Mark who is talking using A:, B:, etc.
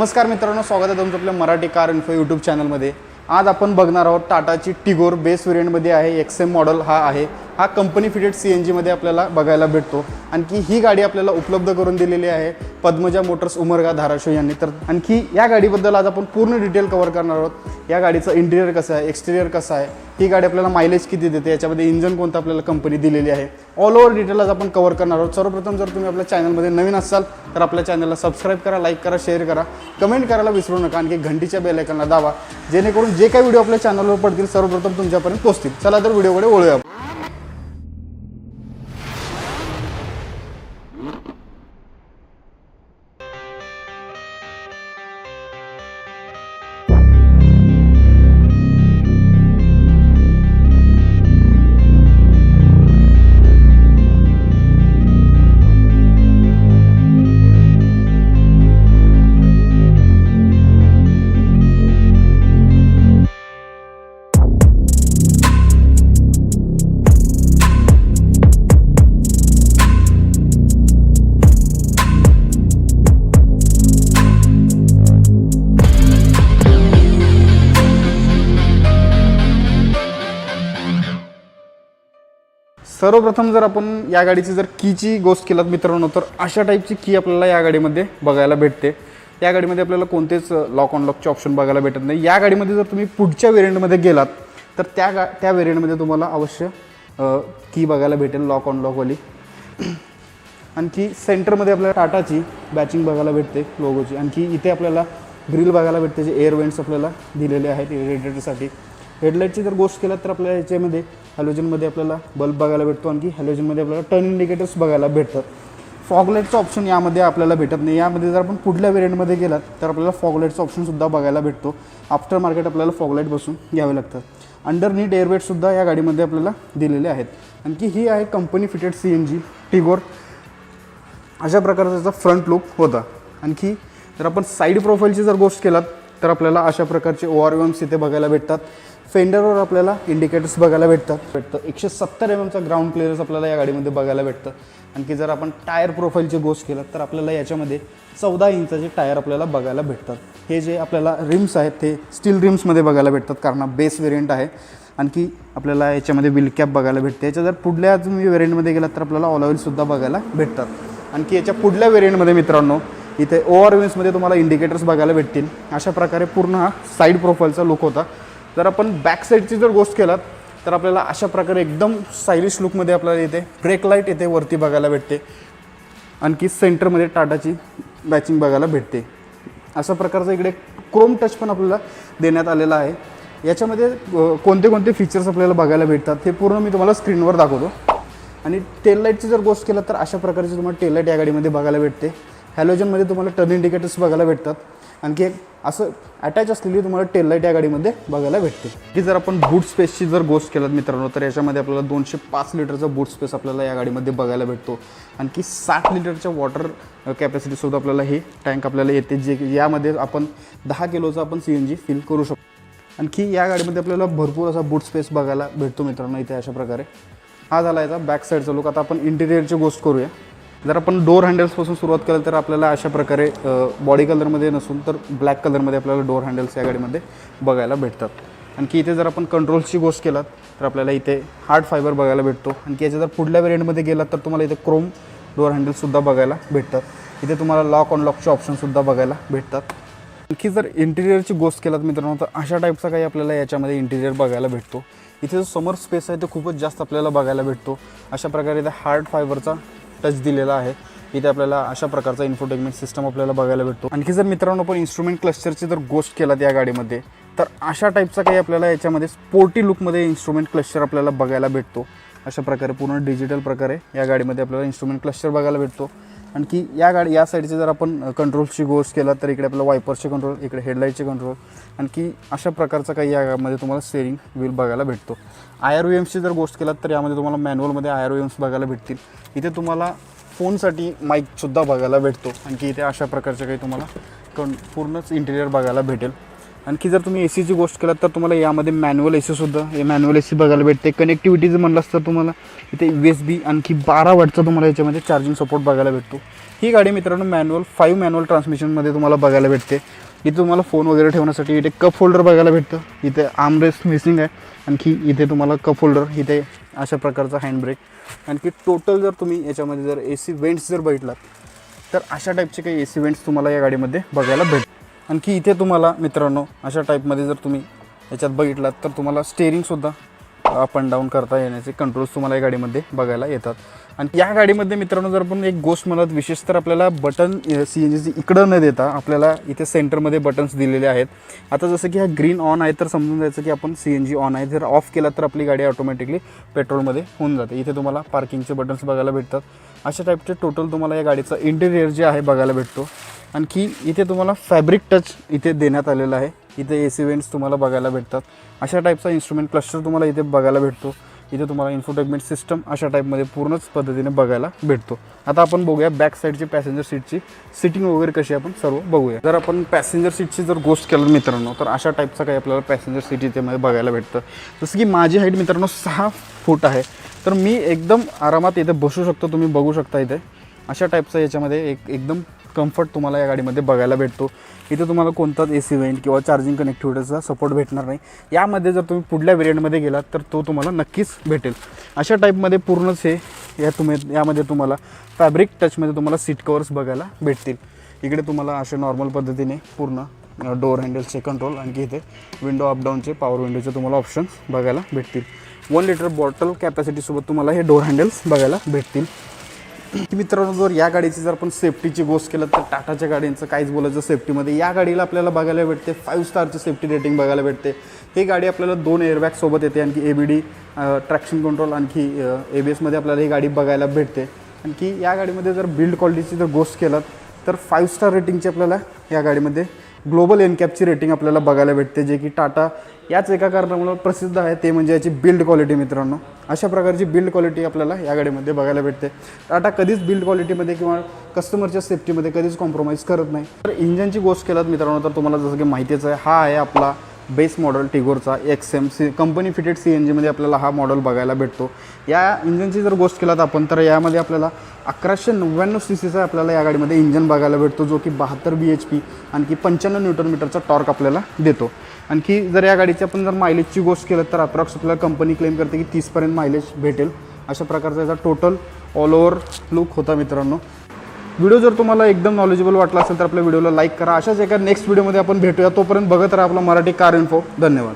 A: नमस्कार मित्रांनो स्वागत आहे तुमचं आपल्या मराठी कार इन्फो यूट्यूब चॅनलमध्ये आज आपण बघणार आहोत टाटाची टिगोर बेस व्हेरियंटमध्ये आहे एक्स एम मॉडेल हा आहे. हा कंपनी फिटेड सी एन जीमध्ये आपल्याला बघायला भेटतो. आणखी ही गाडी आपल्याला उपलब्ध करून दिलेली आहे पद्मजा मोटर्स उमरगा धाराशिव यांनी. तर आणखी या गाडीबद्दल आज आपण पूर्ण डिटेल कव्हर करणार आहोत. या गाडीचं इंटिरियर कसं आहे एक्सटेरियर कसं आहे ही गाडी आपल्याला मायलेज किती देते याच्यामध्ये इंजन कोणतं आपल्याला कंपनी दिलेली आहे. ऑल ओव्हर डिटेल आज आपण कवर करणार आहोत. सर्वप्रथम जर तुम्ही आपल्या चॅनलमध्ये नवीन असाल तर आपल्या चॅनलला सबस्क्राईब करा लाईक करा शेअर करा. कमेंट करायला विसरू नका. आणखी घंटीच्या बेल दावा जेणेकरून जे काही व्हिडिओ आपल्या चॅनलवर पडतील सर्वप्रथम तुमच्यापर्यंत पोहोचतील. चला तर व्हिडिओकडे वळूया सर्वप्रथम जर आपण या गाडीची जर कीची गोष्ट केलात मित्रांनो तर अशा टाईपची की आपल्याला या गाडीमध्ये बघायला भेटते. या गाडीमध्ये आपल्याला कोणतेच लॉक ऑन लॉकचे ऑप्शन बघायला भेटत नाही. या गाडीमध्ये जर तुम्ही पुढच्या वेरियंटमध्ये गेलात तर त्या गा त्या वेरियंटमध्ये तुम्हाला अवश्य की बघायला भेटेल लॉक ऑन लॉकवाली आणखी सेंटरमध्ये आपल्याला टाटाची बॅचिंग बघायला भेटते लोगोची आणखी इथे आपल्याला ग्रिल बघायला भेटते जे एअर वेंट्स आपल्याला दिलेले आहेत रेडिएटरसाठी हेडलाईटची जर गोष्ट केलात तर आपल्याला याच्यामध्ये हॅलोजनमध्ये आपल्याला बल्ब बघायला भेटतो आणखी हॅलोजनमध्ये आपल्याला टर्न इंडिकेटर्स बघायला भेटतात. फॉगलाईटचं ऑप्शन यामध्ये आपल्याला भेटत नाही. यामध्ये जर आपण पुढल्या वेरियंटमध्ये गेलात तर आपल्याला फॉगलाईटचं ऑप्शनसुद्धा बघायला भेटतो. आफ्टर मार्केट आपल्याला फॉगलाईट बसून घ्यावे लागतात. अंडरनीट एअरवेटसुद्धा या गाडीमध्ये आपल्याला दिलेले आहेत. आणखी ही आहे company fitted C N G Tigor अशा प्रकारचा त्याचा फ्रंट लुक होता. आणखी जर आपण साईड प्रोफाईलची जर गोष्ट केलात तर आपल्याला अशा प्रकारचे ओ आर एम्स इथे बघायला भेटतात. फेंडरवर आपल्याला इंडिकेटर्स बघायला भेटतात. भेटतं. एकशे सत्तर एम एमचा ग्राउंड क्लिअरन्स आपल्याला या गाडीमध्ये बघायला भेटतं. आणखी जर आपण टायर प्रोफाईलची गोष्ट केलं तर आपल्याला याच्यामध्ये चौदा इंचाचे टायर आपल्याला बघायला भेटतात. हे जे आपल्याला रिम्स आहेत ते स्टील रिम्समध्ये बघायला भेटतात कारण हा बेस वेरियंट आहे. आणखी आपल्याला याच्यामध्ये विल कॅप बघायला भेटते. याच्या जर पुढल्या तुम्ही वेरियंटमध्ये गेलात तर आपल्याला ऑल बघायला भेटतात. आणखी याच्या पुढल्या वेरियंटमध्ये मित्रांनो इथे ओ आर व्हील्समध्ये तुम्हाला इंडिकेटर्स बघायला भेटतील. अशा प्रकारे पूर्ण हा साईड प्रोफाईलचा लुक होता. जर आपण बॅक साईडची जर गोष्ट केलात तर आपल्याला अशा प्रकारे एकदम स्टायलिश लुकमध्ये आपल्याला येते. ब्रेक लाइट येते वरती बघायला भेटते. आणखी सेंटरमध्ये टाटाची बॅचिंग बघायला भेटते. अशा प्रकारचं इकडे क्रोम टच पण आपल्याला देण्यात आलेला आहे. याच्यामध्ये कोणते कोणते फीचर्स आपल्याला बघायला भेटतात हे पूर्ण मी तुम्हाला स्क्रीनवर दाखवतो. आणि टेल लाईटची जर गोष्ट केलं तर अशा प्रकारची तुम्हाला टेल लाइट या गाडीमध्ये बघायला भेटते. हॅलोजनमध्ये तुम्हाला टर्न इंडिकेटर्स बघायला भेटतात. आणखी एक असं अटॅच असलेली तुम्हाला टेल लाइट या गाडीमध्ये बघायला भेटते. की जर आपण बूट स्पेसची जर गोष्ट केलं मित्रांनो तर याच्यामध्ये आपल्याला दोनशे पाच लिटरचा बूट स्पेस आपल्याला या गाडीमध्ये बघायला भेटतो. आणखी साठ लिटरच्या वॉटर कॅपॅसिटीसुद्धा आपल्याला हे टँक आपल्याला येते जे यामध्ये आपण दहा किलोचा आपण सी एन जी फिल करू शकतो. आणखी या गाडीमध्ये आपल्याला भरपूर असा बूट स्पेस बघायला भेटतो मित्रांनो इथे अशा प्रकारे. हा झाला याचा बॅक साईडचा लुक आता आपण इंटिरियरची गोष्ट करूया. जर आपण डोर हँडल्सपासून सुरुवात केलं तर आपल्याला अशा प्रकारे बॉडी कलरमध्ये नसून तर ब्लॅक कलरमध्ये आपल्याला डोर हँडल्स या गाडीमध्ये बघायला भेटतात. आणखी इथे जर आपण कंट्रोल्सची गोष्ट केलात तर आपल्याला इथे हार्ड फायबर बघायला भेटतो. आणखी याच्या जर पुढल्या वेरियंटमध्ये गेलात तर तुम्हाला इथे क्रोम डोअर हँडल्ससुद्धा बघायला भेटतात. इथे तुम्हाला लॉक अनलॉकचे ऑप्शनसुद्धा बघायला भेटतात. आणखी जर इंटिरियरची गोष्ट केलात मित्रांनो तर अशा टाईपचा काही आपल्याला याच्यामध्ये इंटिरियर बघायला भेटतो. इथे जो समोर स्पेस आहे तो खूपच जास्त आपल्याला बघायला भेटतो. अशा प्रकारे इथे हार्ड फायबरचा टच दिलेला आहे. इथे आपल्याला अशा प्रकारचा इन्फोटेनमेंट सिस्टम आपल्याला बघायला भेटतो. आणखी जर मित्रांनो आपण इन्स्ट्रुमेंट क्लस्टरची जर गोष्ट केला या गाडीमध्ये तर अशा टाईपचा काही आपल्याला याच्यामध्ये स्पोर्टी लुकमध्ये इन्स्ट्रुमेंट क्लस्टर आपल्याला बघायला भेटतो. अशा प्रकारे पूर्ण डिजिटल प्रकारे या गाडीमध्ये आपल्याला इन्स्ट्रुमेंट क्लस्टर बघायला भेटतो. आणखी या गाडी या साईडचे जर आपण कंट्रोलची गोष्ट केला तर इकडे आपल्याला वायपरचे कंट्रोल इकडे हेडलाईटचे कंट्रोल आणखी अशा प्रकारचा काही यामध्ये तुम्हाला स्टेरिंग व्हील बघायला भेटतो. आय आर एम्सची जर गोष्ट केलात तर यामध्ये तुम्हाला मॅन्युअलमध्ये आय आर एम्स बघायला भेटतील. इथे तुम्हाला फोनसाठी माईकसुद्धा बघायला भेटतो. आणखी इथे अशा प्रकारचे काही तुम्हाला कं पूर्णच इंटेरियर बघायला भेटेल. आणखी जर तुम्ही ए सीची गोष्ट केलात तर तुम्हाला यामध्ये मॅन्युअल ए सीसुद्धा हे मॅन्युअल ए सी बघायला भेटते. कनेक्टिव्हिटी जर म्हणलं असतं तुम्हाला इथे यू एस बी आणखी बारा वॅटचा तुम्हाला याच्यामध्ये चार्जिंग सपोर्ट बघायला भेटतो. ही गाडी मित्रांनो मॅन्युअल फाईव्ह मॅन्युअल ट्रान्समिशनमध्ये तुम्हाला बघायला भेटते. इथे तुम्हाला फोन वगैरे ठेवण्यासाठी इथे कप होल्डर बघायला भेटतं. इथे आर्मरेस्ट मिसिंग आहे. आणखी इथे तुम्हाला कप होल्डर इथे अशा प्रकारचा हँडब्रेक आणखी टोटल जर तुम्ही याच्यामध्ये जर ए सी वेंट्स जर बघितलात तर अशा टाईपचे काही ए सी वेंट्स तुम्हाला या गाडीमध्ये बघायला भेट आणखी इथे तुम्हाला मित्रांनो अशा टाईपमध्ये जर तुम्ही याच्यात बघितलात तर तुम्हाला स्टेअरिंगसुद्धा अप अँड डाऊन करता येण्याचे कंट्रोल्स तुम्हाला या गाडीमध्ये बघायला येतात. आणि या गाडीमध्ये मित्रांनो जर आपण एक गोष्ट म्हणत विशेष तर आपल्याला बटन सी एन जीची इकडं न देता आपल्याला इथे सेंटरमध्ये बटन्स दिलेले आहेत. आता जसं की हा ग्रीन ऑन आहे तर समजून जायचं की आपण सी एन जी ऑन आहे. जर ऑफ केला तर आपली गाडी ऑटोमॅटिकली पेट्रोलमध्ये होऊन जाते. इथे तुम्हाला पार्किंगचे बटन्स बघायला भेटतात. अशा टाईपचे टोटल तुम्हाला या गाडीचं इंटेरियर जे आहे बघायला भेटतो. आणखी इथे तुम्हाला फॅब्रिक टच इथे देण्यात आलेला आहे. इथे ए सी वेंट्स तुम्हाला बघायला भेटतात. अशा टाईपचा इन्स्ट्रुमेंट क्लस्टर तुम्हाला इथे बघायला भेटतो. इथे तुम्हाला इन्फोटेकमेंट सिस्टम अशा टाईपमध्ये पूर्णच पद्धतीने बघायला भेटतो. आता आपण बघूया बॅक साईडची पॅसेंजर सीटची सिटिंग वगैरे कशी आपण सर्व बघूया. जर आपण पॅसेंजर सीटची जर गोष्ट केलं मित्रांनो तर अशा टाईपचा काही आपल्याला पॅसेंजर सीट इथे मध्ये बघायला भेटतं. जसं की माझी हाईट मित्रांनो सहा फूट आहे. तर मी एकदम आरामात इथे बसू शकतो तुम्ही बघू शकता इथे. अशा टाईपचं याच्यामध्ये एक एकदम कम्फर्ट तुम्हाला या गाडीमध्ये बघायला भेटतो. इथे तुम्हाला कोणताच ए सी वेंट किंवा चार्जिंग कनेक्टिव्हिटीचा सपोर्ट भेटणार नाही. यामध्ये जर तुम्ही पुढल्या वेरियंटमध्ये गेलात तर तो तुम्हाला नक्कीच भेटेल. अशा टाईपमध्ये पूर्णच हे या तुम्ही यामध्ये तुम्हाला फॅब्रिक टचमध्ये तुम्हाला सीट कवर्स बघायला भेटतील. इकडे तुम्हाला असे नॉर्मल पद्धतीने पूर्ण डोअर हँडल्सचे कंट्रोल आणखी इथे विंडो अपडाऊनचे पॉवर विंडोचे तुम्हाला ऑप्शन्स बघायला भेटतील. वन लिटर बॉटल कॅपॅसिटीसोबत तुम्हाला हे डोअर हँडल्स बघायला भेटतील. मित्रांनो जर या गाडीची जर आपण सेफ्टीची गोष्ट केलं तर टाटाच्या गाडींचं काहीच बोलायचं सेफ्टीमध्ये या गाडीला आपल्याला बघायला भेटते फाईव्ह स्टारची सेफ्टी रेटिंग बघायला भेटते. ही गाडी आपल्याला दोन एअरबॅग सोबत येते आणखी A B D traction control आणखी ए बी एसमध्ये आपल्याला ही गाडी बघायला भेटते. आणखी या गाडीमध्ये जर बिल्ड क्वालिटीची जर गोष्ट केलात तर फाईव्ह स्टार रेटिंगची आपल्याला या गाडीमध्ये ग्लोबल एनकॅपची रेटिंग आपल्याला बघायला भेटते जे की टाटा याच एका कारणामुळे प्रसिद्ध आहे ते म्हणजे याची बिल्ड क्वालिटी मित्रांनो. अशा प्रकारची बिल्ड क्वालिटी आपल्याला या गाडीमध्ये बघायला भेटते. टाटा कधीच बिल्ड क्वालिटीमध्ये किंवा कस्टमरच्या सेफ्टीमध्ये कधीच कॉम्प्रोमाइज करत नाही. तर इंजनची गोष्ट केलात मित्रांनो तर तुम्हाला जसं की माहितीच आहे हा आहे आपला base model टिगोरचा X M C company fitted C N जीमध्ये आपल्याला हा मॉडेल बघायला भेटतो. या इंजनची जर गोष्ट केलात आपण तर यामध्ये आपल्याला अकराशे नव्याण्णव सी सीचा आपल्याला या गाडीमध्ये इंजन बघायला भेटतो जो की बहात्तर बी एच पी आणखी पंच्याण्णव न्यूटन मीटरचा टॉर्क आपल्याला देतो. आणखी जर या गाडीची आपण जर मायलेजची गोष्ट केलं तर अप्रॉक्स आपल्याला कंपनी क्लेम करते की तीसपर्यंत मायलेज भेटेल. अशा प्रकारचा याचा टोटल ऑल ओव्हर लुक होता मित्रांनो. व्हिडिओ जर तुम्हाला एकदम नॉलेजेबल वाटला असेल तर आपल्या व्हिडिओला लाईक करा. अशाच एका नेक्स्ट व्हिडिओमध्ये आपण भेटूया. तोपर्यंत बघत राहा आपला मराठी कार इन्फो धन्यवाद.